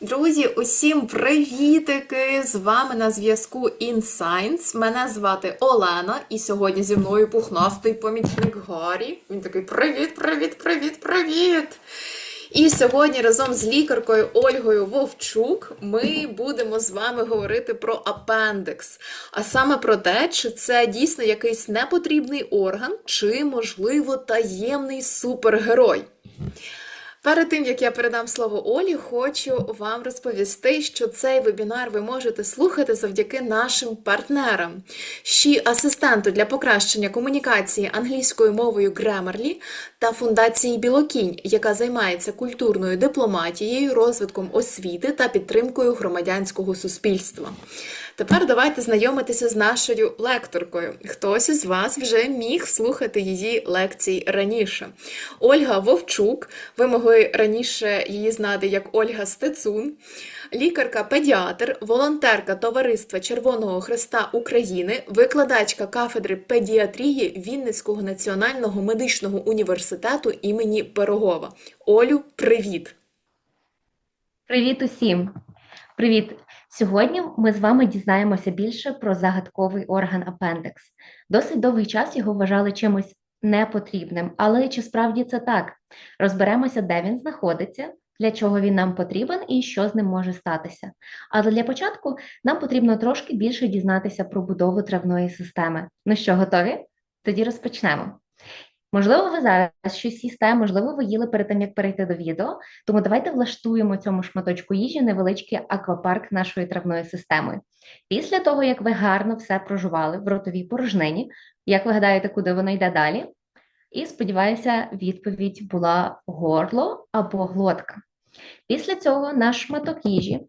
Друзі, усім привітики! З вами на зв'язку InScience. Мене звати Олена, і сьогодні зі мною пухнастий помічник Гаррі. Він такий привіт, привіт, привіт, привіт! І сьогодні разом з лікаркою Ольгою Вовчук ми будемо з вами говорити про апендекс, а саме про те, чи це дійсно якийсь непотрібний орган, чи, можливо, таємний супергерой. Перед тим як я передам слово Олі, хочу вам розповісти, що цей вебінар ви можете слухати завдяки нашим партнерам. Ще асистенту для покращення комунікації англійською мовою Grammarly та фундації Білокінь, яка займається культурною дипломатією, розвитком освіти та підтримкою громадянського суспільства. Тепер давайте знайомитися з нашою лекторкою. Хтось із вас вже міг слухати її лекції раніше. Ольга Вовчук, ви могли раніше її знати як Ольга Стецун, лікарка-педіатр, волонтерка Товариства Червоного Христа України, викладачка кафедри педіатрії Вінницького національного медичного університету імені Пирогова. Олю, привіт! Привіт усім! Привіт! Сьогодні ми з вами дізнаємося більше про загадковий орган апендекс. Досить довгий час його вважали чимось непотрібним, але чи справді це так? Розберемося, де він знаходиться, для чого він нам потрібен і що з ним може статися. Але для початку нам потрібно трошки більше дізнатися про будову травної системи. Ну що, готові? Тоді розпочнемо. Можливо, ви зараз щось їсте, можливо, ви їли перед тим, як перейти до відео, тому давайте влаштуємо цьому шматочку їжі невеличкий аквапарк нашої травної системи. Після того, як ви гарно все прожували в ротовій порожнині, як ви гадаєте, куди воно йде далі? І сподіваюся, відповідь була горло або глотка. Після цього наш шматок їжі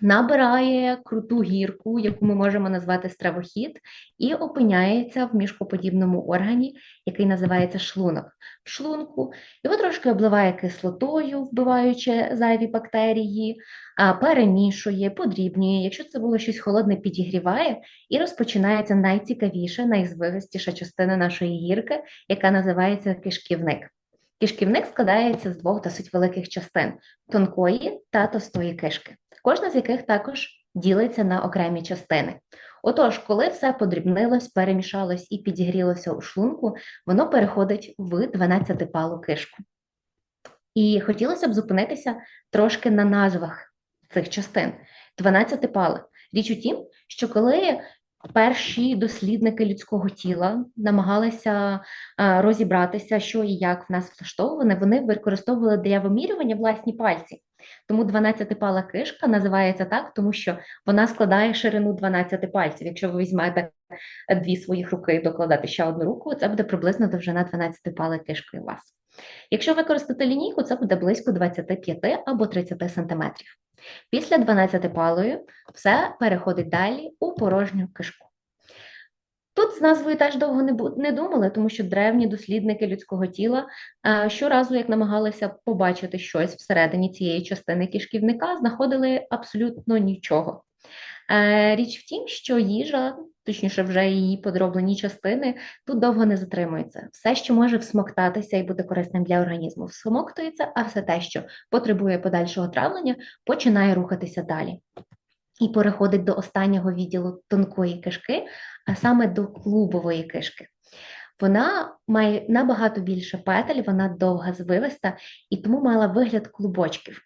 набирає круту гірку, яку ми можемо назвати стравохід, і опиняється в мішкоподібному органі, який називається шлунок. В шлунку його трошки обливає кислотою, вбиваючи зайві бактерії, перемішує, подрібнює. Якщо це було щось холодне, підігріває, і розпочинається найцікавіша, найзвивистіша частина нашої гірки, яка називається кишківник. Кишківник складається з двох досить великих частин тонкої та товстої кишки, кожна з яких також ділиться на окремі частини. Отож, коли все подрібнилось, перемішалось і підігрілося у шлунку, воно переходить в 12-палу кишку. І хотілося б зупинитися трошки на назвах цих частин. 12 пали. Річ у тім, що коли перші дослідники людського тіла намагалися розібратися, що і як в нас влаштоване, вони використовували для вимірювання власні пальці. Тому 12-пала кишка називається так, тому що вона складає ширину 12 пальців. Якщо ви візьмете дві своїх руки і докладати ще одну руку, це буде приблизно довжина 12-пали кишки у вас. Якщо використати лінійку, це буде близько 25 або 30 сантиметрів. Після 12-палої все переходить далі у порожню кишку. Тут з назвою теж довго не, не думали, тому що древні дослідники людського тіла а, щоразу, як намагалися побачити щось всередині цієї частини кишківника, знаходили абсолютно нічого. Е, річ в тім, що їжа, точніше, вже її подроблені частини, тут довго не затримується. Все, що може всмоктатися і бути корисним для організму, всмоктується, а все те, що потребує подальшого травлення, починає рухатися далі. І переходить до останнього відділу тонкої кишки, а саме до клубової кишки. Вона має набагато більше петель, вона довга звивиста і тому мала вигляд клубочків.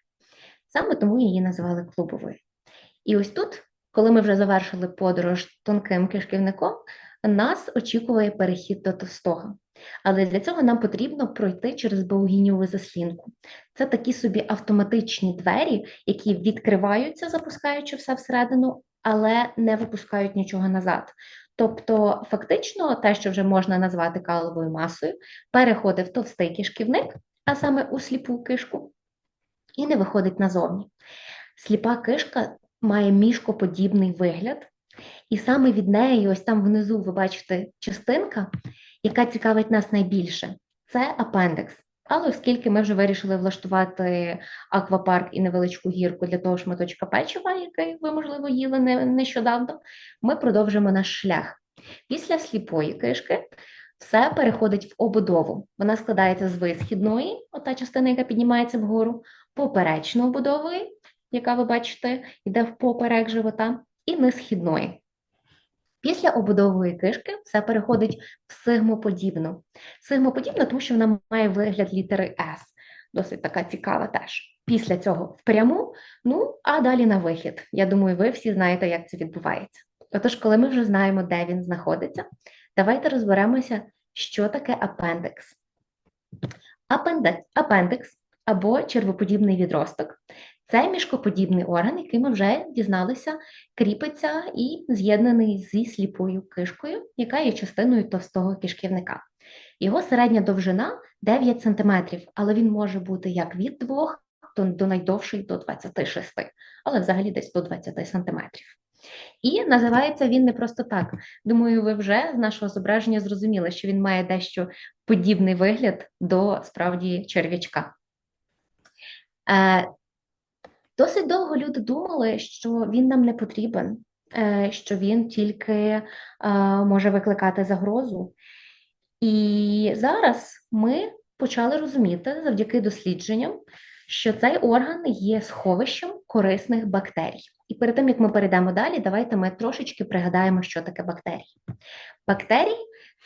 Саме тому її називали клубовою. І ось тут коли ми вже завершили подорож тонким кишківником, нас очікує перехід до товстого. Але для цього нам потрібно пройти через баугініову заслінку. Це такі собі автоматичні двері, які відкриваються, запускаючи все всередину, але не випускають нічого назад. Тобто, фактично, те, що вже можна назвати каловою масою, переходить в товстий кишківник, а саме у сліпу кишку, і не виходить назовні. Сліпа кишка має мішкоподібний вигляд, і саме від неї, ось там внизу, ви бачите частинка, яка цікавить нас найбільше це апендекс. Але оскільки ми вже вирішили влаштувати аквапарк і невеличку гірку для того шматочка печива, який ви, можливо, їли нещодавно, ми продовжимо наш шлях. Після сліпої кишки все переходить в обудову. Вона складається з висхідної, ота частина, яка піднімається вгору, поперечно обудової яка ви бачите, йде впоперек живота, і низ хідної. Після обудової кишки все переходить в сигмоподібну. Сигмоподібна, тому що вона має вигляд літери С. Досить така цікава теж. Після цього впряму, ну а далі на вихід. Я думаю, ви всі знаєте, як це відбувається. Отож, коли ми вже знаємо, де він знаходиться, давайте розберемося, що таке апендекс. Апенде- Апендекс або червоподібний відросток це мішкоподібний орган, який ми вже дізналися, кріпиться і з'єднаний зі сліпою кишкою, яка є частиною товстого кишківника. Його середня довжина 9 см, але він може бути як від 2 до, до найдовший до 26, але взагалі десь до 20 см. І називається він не просто так. Думаю, ви вже з нашого зображення зрозуміли, що він має дещо подібний вигляд до справді черв'ячка. Досить довго люди думали, що він нам не потрібен, е, що він тільки е, може викликати загрозу. І зараз ми почали розуміти завдяки дослідженням, що цей орган є сховищем корисних бактерій. І перед тим як ми перейдемо далі, давайте ми трошечки пригадаємо, що таке бактерії. Бактерії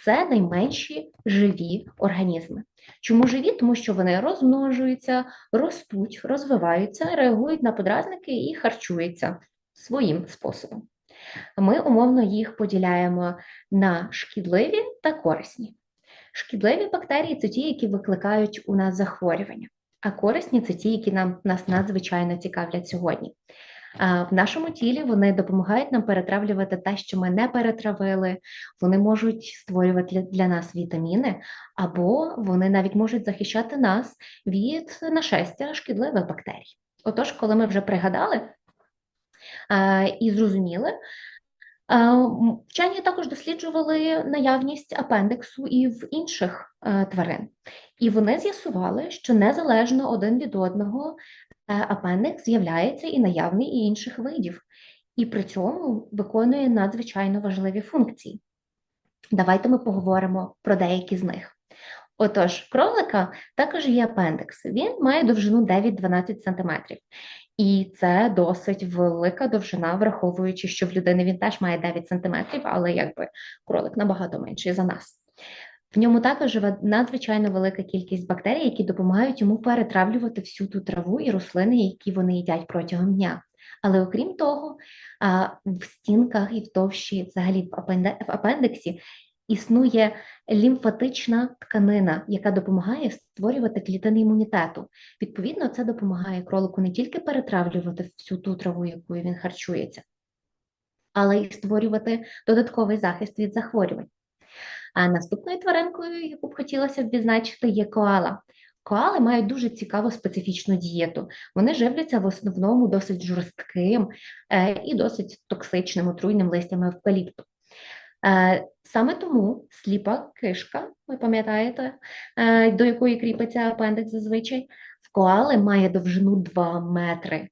це найменші живі організми. Чому живі? Тому що вони розмножуються, ростуть, розвиваються, реагують на подразники і харчуються своїм способом. Ми умовно їх поділяємо на шкідливі та корисні. Шкідливі бактерії це ті, які викликають у нас захворювання, а корисні це ті, які нам нас надзвичайно цікавлять сьогодні. В нашому тілі вони допомагають нам перетравлювати те, що ми не перетравили. Вони можуть створювати для- для нас вітаміни, або вони навіть можуть захищати нас від нашестя шкідливих бактерій. Отож, коли ми вже пригадали і зрозуміли, вчені також досліджували наявність апендексу і в інших е, тварин. І вони з'ясували, що незалежно один від одного е, апендекс з'являється і наявний і інших видів, і при цьому виконує надзвичайно важливі функції. Давайте ми поговоримо про деякі з них. Отож, кролика також є апендекс. Він має довжину 9-12 см. І це досить велика довжина, враховуючи, що в людини він теж має 9 см, але якби кролик набагато менший за нас. В ньому також живе надзвичайно велика кількість бактерій, які допомагають йому перетравлювати всю ту траву і рослини, які вони їдять протягом дня. Але окрім того, в стінках і в товщі, взагалі в апендексі, існує лімфатична тканина, яка допомагає створювати клітини імунітету. Відповідно, це допомагає кролику не тільки перетравлювати всю ту траву, якою він харчується, але й створювати додатковий захист від захворювань. А наступною тваринкою, яку б хотілося б відзначити, є коала. Коали мають дуже цікаву специфічну дієту. Вони живляться в основному досить жорстким е, і досить токсичним, отруйним листям евкаліпту. Е, Саме тому сліпа кишка, ви пам'ятаєте, е, до якої кріпиться апендекс зазвичай, в коали має довжину 2 метри.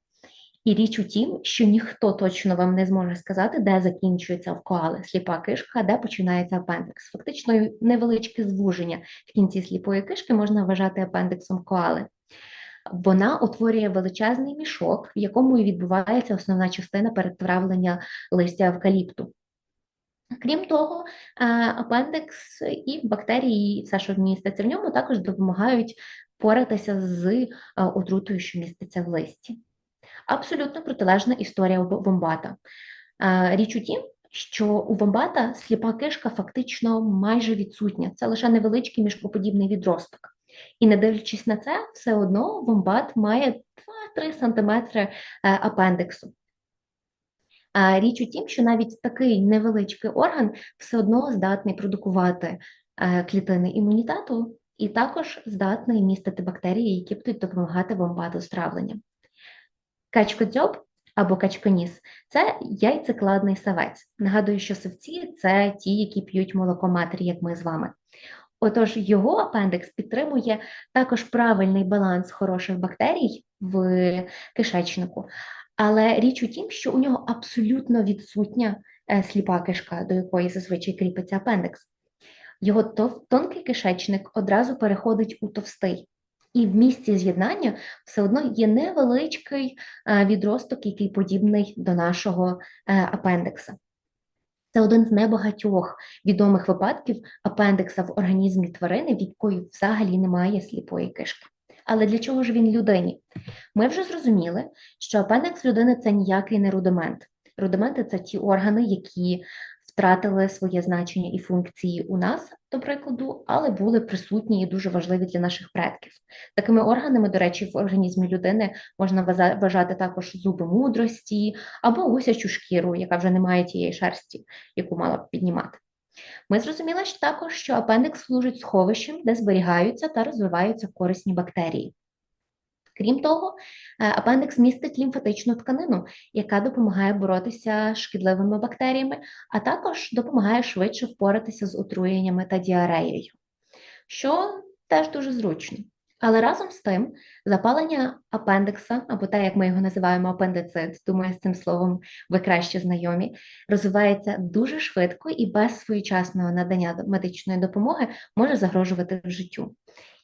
І річ у тім, що ніхто точно вам не зможе сказати, де закінчується в коали сліпа кишка, де починається апендекс. Фактично, невеличке звуження в кінці сліпої кишки можна вважати апендексом коали. Вона утворює величезний мішок, в якому і відбувається основна частина перетравлення листя евкаліпту. Крім того, е, апендекс і бактерії, і все, що міститься в ньому, також допомагають поратися з е, отрутою, що міститься в листі. Абсолютно протилежна історія вомбата. Е, Річ у тім, що у вомбата сліпа кишка фактично майже відсутня. Це лише невеличкий мішкоподібний відросток. І не дивлячись на це, все одно вомбат має 2-3 см апендексу. Річ у тім, що навіть такий невеличкий орган все одно здатний продукувати е, клітини імунітету і також здатний містити бактерії, які будуть допомагати вомбату з травленням. Качкодзьоб або качконіс це яйцекладний савець. Нагадую, що савці це ті, які п'ють молоко матері, як ми з вами. Отож, його апендекс підтримує також правильний баланс хороших бактерій в кишечнику, але річ у тім, що у нього абсолютно відсутня е, сліпа кишка, до якої зазвичай кріпиться апендекс. Його тонкий кишечник одразу переходить у товстий. І в місці з'єднання все одно є невеличкий е, відросток, який подібний до нашого е, апендикса. Це один з небагатьох відомих випадків апендикса в організмі тварини, в якої взагалі немає сліпої кишки. Але для чого ж він людині? Ми вже зрозуміли, що апендикс людини це ніякий не рудимент. Рудименти це ті органи, які втратили своє значення і функції у нас, до прикладу, але були присутні і дуже важливі для наших предків. Такими органами, до речі, в організмі людини можна вважати також зуби мудрості або гусячу шкіру, яка вже не має тієї шерсті, яку мала б піднімати. Ми зрозуміли також, що апендикс служить сховищем, де зберігаються та розвиваються корисні бактерії. Крім того, е, апендикс містить лімфатичну тканину, яка допомагає боротися з шкідливими бактеріями, а також допомагає швидше впоратися з отруєннями та діареєю, що теж дуже зручно. Але разом з тим, запалення апендикса, або те, як ми його називаємо апендицит, думаю, з цим словом ви краще знайомі, розвивається дуже швидко і без своєчасного надання медичної допомоги може загрожувати життю.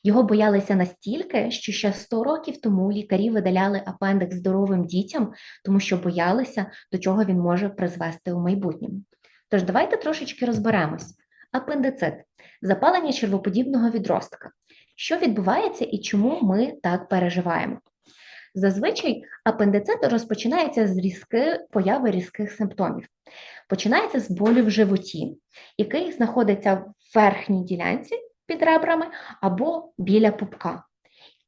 Його боялися настільки, що ще 100 років тому лікарі видаляли апендикс здоровим дітям, тому що боялися, до чого він може призвести у майбутньому. Тож давайте трошечки розберемось. Апендицит запалення червоподібного відростка. Що відбувається і чому ми так переживаємо? Зазвичай апендицит розпочинається з різки появи різких симптомів. Починається з болю в животі, який знаходиться в верхній ділянці під ребрами або біля пупка.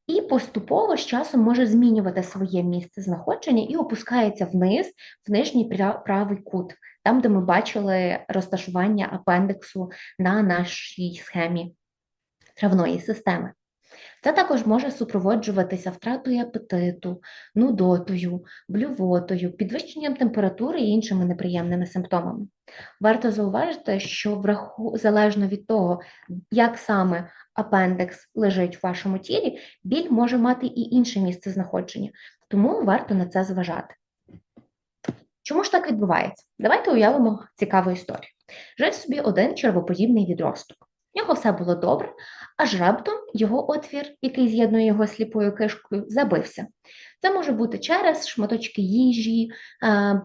І поступово з часом може змінювати своє місце знаходження і опускається вниз, в нижній правий кут, там, де ми бачили розташування апендиксу на нашій схемі травної системи. Це також може супроводжуватися втратою апетиту, нудотою, блювотою, підвищенням температури і іншими неприємними симптомами. Варто зауважити, що враху... залежно від того, як саме апендекс лежить в вашому тілі, біль може мати і інше місце знаходження, тому варто на це зважати. Чому ж так відбувається? Давайте уявимо цікаву історію. Жив собі один червоподібний відросток. В нього все було добре, аж раптом його отвір, який з'єднує його сліпою кишкою, забився. Це може бути через шматочки їжі, е,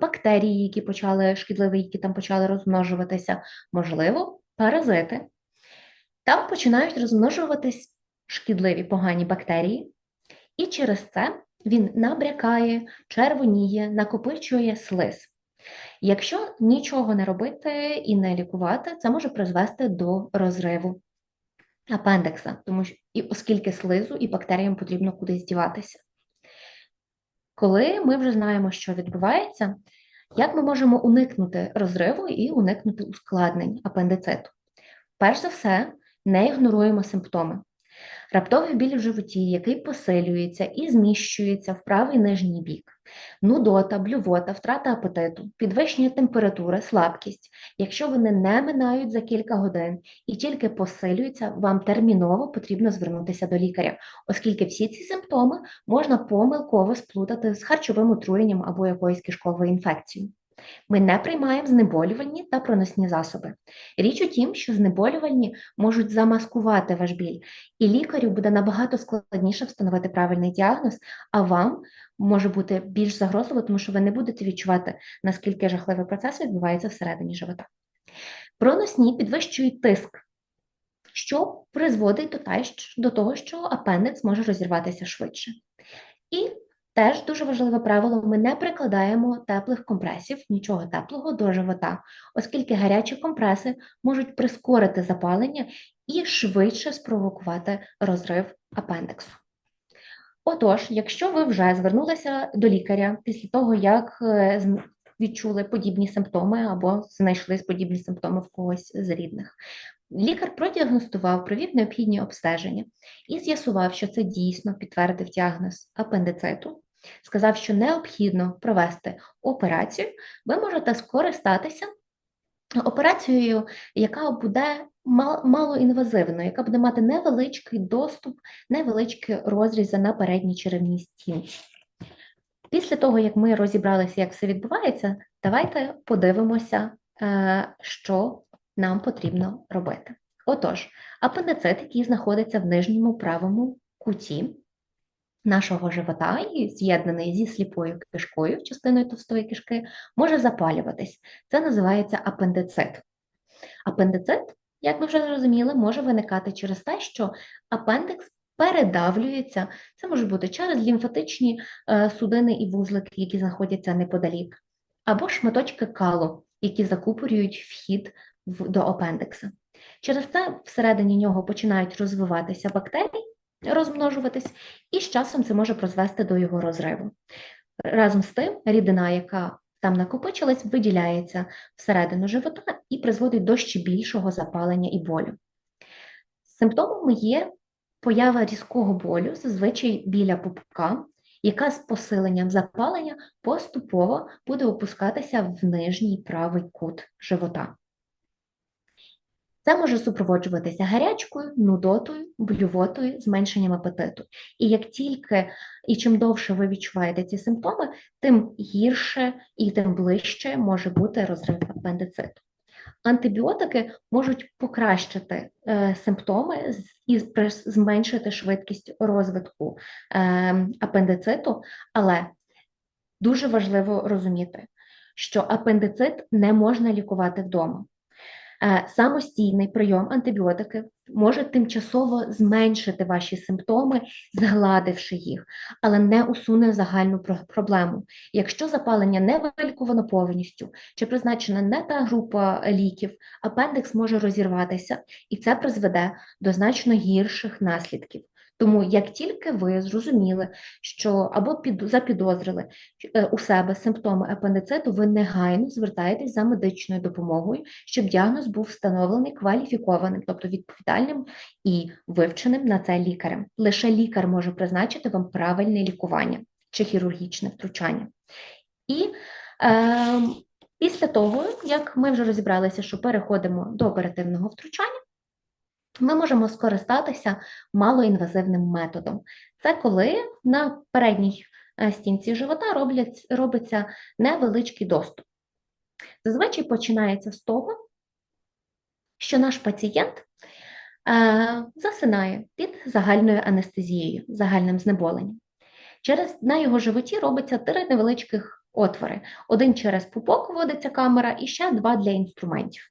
бактерії, які почали шкідливі, які там почали розмножуватися, можливо, паразити. Там починають розмножуватись шкідливі погані бактерії, і через це він набрякає, червоніє, накопичує слиз. Якщо нічого не робити і не лікувати, це може призвести до розриву апендикса, тому що і оскільки слизу і бактеріям потрібно кудись діватися. Коли ми вже знаємо, що відбувається, як ми можемо уникнути розриву і уникнути ускладнень апендициту? Перш за все, не ігноруємо симптоми. Раптовий біль в животі, який посилюється і зміщується в правий нижній бік, нудота, блювота, втрата апетиту, підвищення температури, слабкість. Якщо вони не минають за кілька годин і тільки посилюються, вам терміново потрібно звернутися до лікаря, оскільки всі ці симптоми можна помилково сплутати з харчовим отруєнням або якоюсь кишковою інфекцією. Ми не приймаємо знеболювальні та проносні засоби. Річ у тім, що знеболювальні можуть замаскувати ваш біль, і лікарю буде набагато складніше встановити правильний діагноз, а вам може бути більш загрозливо, тому що ви не будете відчувати, наскільки жахливий процес відбувається всередині живота. Проносні підвищують тиск, що призводить до, того, що апендикс може розірватися швидше. І Теж дуже важливе правило: ми не прикладаємо теплих компресів, нічого теплого до живота, оскільки гарячі компреси можуть прискорити запалення і швидше спровокувати розрив апендексу. Отож, якщо ви вже звернулися до лікаря після того, як е, відчули подібні симптоми або знайшли подібні симптоми в когось з рідних, лікар продіагностував, провів необхідні обстеження і з'ясував, що це дійсно підтвердив діагноз апендициту, сказав, що необхідно провести операцію, ви можете скористатися операцією, яка буде мал- малоінвазивною, яка буде мати невеличкий доступ, невеличкі розрізи на передній черевній стінці. Після того, як ми розібралися, як все відбувається, давайте подивимося, е, що нам потрібно робити. Отож, апендицит, який знаходиться в нижньому правому куті нашого живота і з'єднаний зі сліпою кишкою, частиною товстої кишки, може запалюватись. Це називається апендицит. Апендицит, як ми вже зрозуміли, може виникати через те, що апендикс передавлюється. Це може бути через лімфатичні е, судини і вузлики, які знаходяться неподалік, або шматочки калу, які закупорюють вхід до апендикса. Через це всередині нього починають розвиватися бактерії, розмножуватись, і з часом це може призвести до його розриву. Разом з тим, рідина, яка там накопичилась, виділяється всередину живота і призводить до ще більшого запалення і болю. Симптомами є поява різкого болю, зазвичай біля пупка, яка з посиленням запалення поступово буде опускатися в нижній правий кут живота. Це може супроводжуватися гарячкою, нудотою, блювотою, зменшенням апетиту. І як тільки і чим довше ви відчуваєте ці симптоми, тим гірше і тим ближче може бути розрив апендициту. Антибіотики можуть покращити е, симптоми і зменшити швидкість розвитку е, апендициту, але дуже важливо розуміти, що апендицит не можна лікувати вдома. Е, Самостійний прийом антибіотиків може тимчасово зменшити ваші симптоми, згладивши їх, але не усуне загальну проблему. Якщо запалення не вилікувано повністю чи призначена не та група ліків, апендикс може розірватися, і це призведе до значно гірших наслідків. Тому як тільки ви зрозуміли, що або під, запідозрили е, у себе симптоми апендициту, ви негайно звертаєтесь за медичною допомогою, щоб діагноз був встановлений кваліфікованим, тобто відповідальним і вивченим на це лікарем. Лише лікар може призначити вам правильне лікування чи хірургічне втручання. І е, після того, як ми вже розібралися, що переходимо до оперативного втручання, ми можемо скористатися малоінвазивним методом. Це коли на передній е, стінці живота роблять, робиться невеличкий доступ. Зазвичай починається з того, що наш пацієнт е, засинає під загальною анестезією, загальним знеболенням. Через на його животі робиться три невеличких отвори: один через пупок вводиться камера, і ще два для інструментів.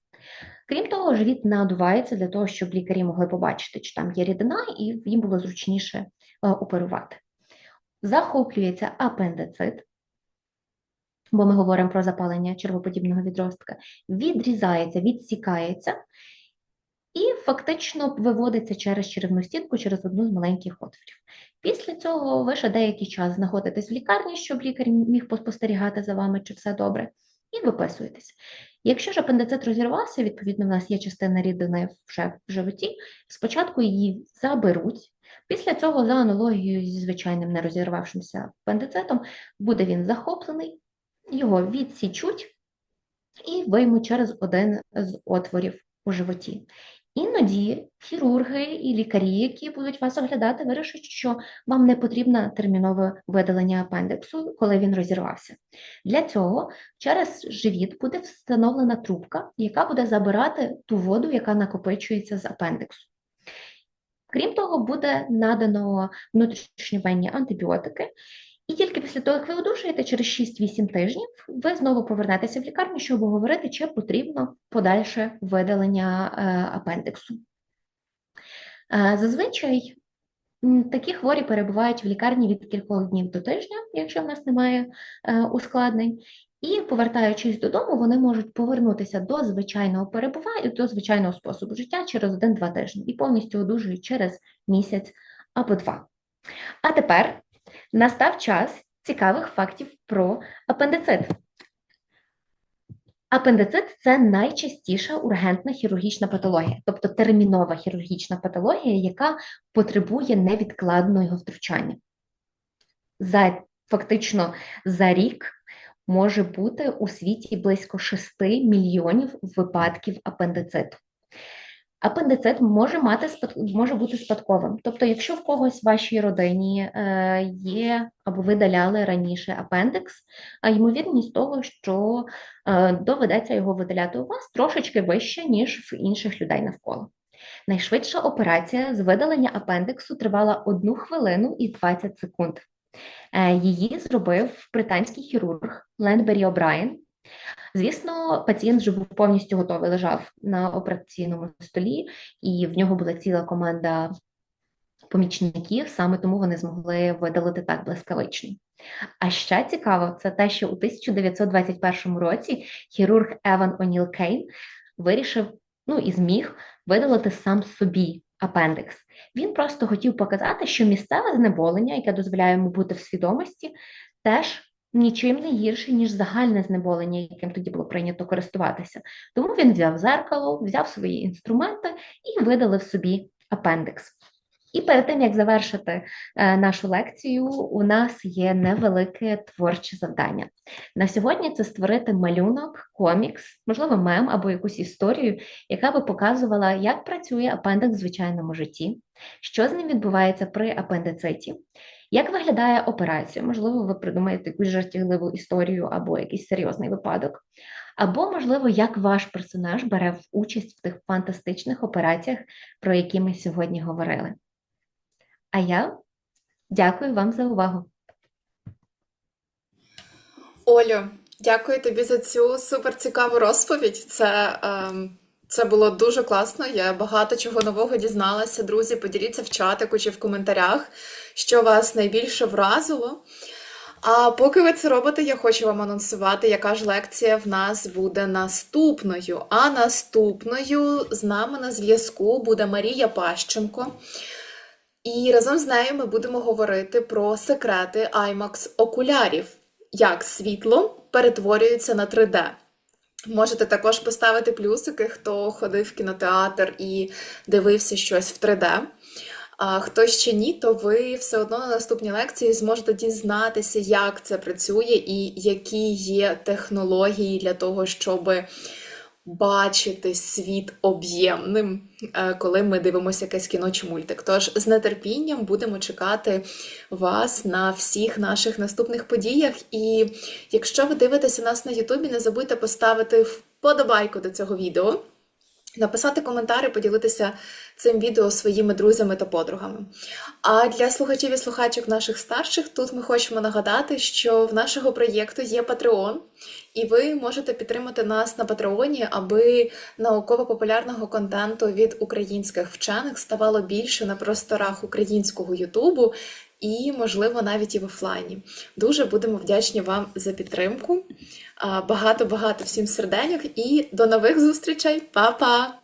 Крім того, живіт надувається для того, щоб лікарі могли побачити, чи там є рідина, і їм було зручніше е, оперувати. Захоплюється апендицит, бо ми говоримо про запалення червоподібного відростка, відрізається, відсікається і фактично виводиться через черевну стінку через одну з маленьких отворів. Після цього ви ще деякий час знаходитесь в лікарні, щоб лікар міг поспостерігати за вами, чи все добре, і виписуєтесь. Якщо ж апендицит розірвався, відповідно, в нас є частина рідини вже в животі, спочатку її заберуть. Після цього, за аналогією зі звичайним нерозірвавшимся апендицитом, буде він захоплений, його відсічуть і виймуть через один з отворів у животі. Іноді хірурги і лікарі, які будуть вас оглядати, вирішать, що вам не потрібно термінове видалення апендиксу, коли він розірвався. Для цього через живіт буде встановлена трубка, яка буде забирати ту воду, яка накопичується з апендиксу. Крім того, буде надано внутрішньовенні антибіотики, і тільки після того, як ви одужаєте, через 6-8 тижнів ви знову повернетеся в лікарню, щоб обговорити, чи потрібно подальше видалення е, апендиксу. Е, Зазвичай такі хворі перебувають в лікарні від кількох днів до тижня, якщо в нас немає е, ускладнень. І повертаючись додому, вони можуть повернутися до звичайного перебування, до звичайного способу життя через 1-2 тижні і повністю одужують через місяць або два. А тепер настав час цікавих фактів про апендицит. Апендицит це найчастіша ургентна хірургічна патологія, тобто термінова хірургічна патологія, яка потребує невідкладного втручання. За фактично за рік може бути у світі близько 6 мільйонів випадків апендициту. Апендицит може мати може бути спадковим. Тобто, якщо в когось в вашій родині е, є або видаляли раніше апендикс, а ймовірність того, що е, доведеться його видаляти у вас трошечки вища, ніж в інших людей навколо. Найшвидша операція з видалення апендиксу тривала 1 хвилину і 20 секунд. Е, Її зробив британський хірург Ленбері О'Брайен. Звісно, пацієнт вже був повністю готовий, лежав на операційному столі, і в нього була ціла команда помічників, саме тому вони змогли видалити так блискавично. А ще цікаво, це те, що у 1921 році хірург Еван О'Ніл Кейн вирішив, ну і зміг видалити сам собі апендикс. Він просто хотів показати, що місцеве знеболення, яке дозволяє йому бути в свідомості, теж нічим не гірше, ніж загальне знеболення, яким тоді було прийнято користуватися. Тому він взяв зеркало, взяв свої інструменти і видалив собі апендикс. І перед тим як завершити е, нашу лекцію, у нас є невелике творче завдання. На сьогодні це створити малюнок, комікс, можливо, мем або якусь історію, яка би показувала, як працює апендикс в звичайному житті, що з ним відбувається при апендициті, як виглядає операція. Можливо, ви придумаєте якусь жартівливу історію або якийсь серйозний випадок. Або, можливо, як ваш персонаж бере участь в тих фантастичних операціях, про які ми сьогодні говорили. А я дякую вам за увагу. Олю, дякую тобі за цю суперцікаву розповідь. Це, ем, це було дуже класно. Я багато чого нового дізналася. Друзі, поділіться в чатику чи в коментарях, що вас найбільше вразило. А поки ви це робите, я хочу вам анонсувати, яка ж лекція в нас буде наступною. А наступною з нами на зв'язку буде Марія Пащенко. І разом з нею ми будемо говорити про секрети IMAX окулярів, як світло перетворюється на 3D. Можете також поставити плюсики, хто ходив в кінотеатр і дивився щось в 3D. А хто ще ні, то ви все одно на наступній лекції зможете дізнатися, як це працює і які є технології для того, щоб бачити світ об'ємним, е, коли ми дивимося якесь кіно чи мультик. Тож з нетерпінням будемо чекати вас на всіх наших наступних подіях. І якщо ви дивитеся нас на Ютубі, не забудьте поставити вподобайку до цього відео. Написати коментарі, поділитися цим відео своїми друзями та подругами. А для слухачів і слухачок наших старших тут ми хочемо нагадати, що в нашого проєкту є Patreon, і ви можете підтримати нас на Патреоні, аби науково-популярного контенту від українських вчених ставало більше на просторах українського Ютубу і, можливо, навіть і в офлайні. Дуже будемо вдячні вам за підтримку. Багато-багато всім серденьок і до нових зустрічей. Па-па!